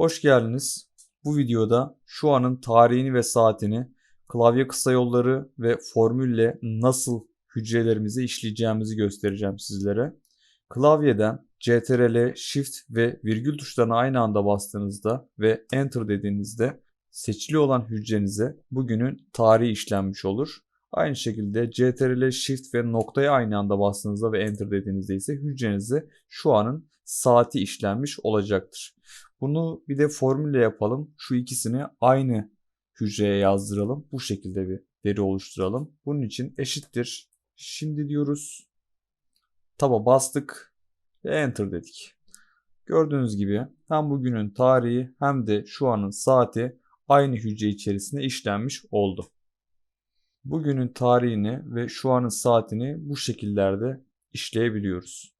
Hoş geldiniz. Bu videoda şu anın tarihini ve saatini, klavye kısa yolları ve formülle nasıl hücrelerimizi işleyeceğimizi göstereceğim sizlere. Klavyeden CTRL, Shift ve virgül tuşlarına aynı anda bastığınızda ve Enter dediğinizde seçili olan hücrenize bugünün tarihi işlenmiş olur. Aynı şekilde CTRL, Shift ve noktaya aynı anda bastığınızda ve Enter dediğinizde ise hücrenize şu anın saati işlenmiş olacaktır. Bunu bir de formülle yapalım. Şu ikisini aynı hücreye yazdıralım. Bu şekilde bir veri oluşturalım. Bunun için eşittir. Şimdi diyoruz. Taba bastık ve Enter dedik. Gördüğünüz gibi hem bugünün tarihi hem de şu anın saati aynı hücre içerisinde işlenmiş oldu. Bugünün tarihini ve şu anın saatini bu şekillerde işleyebiliyoruz.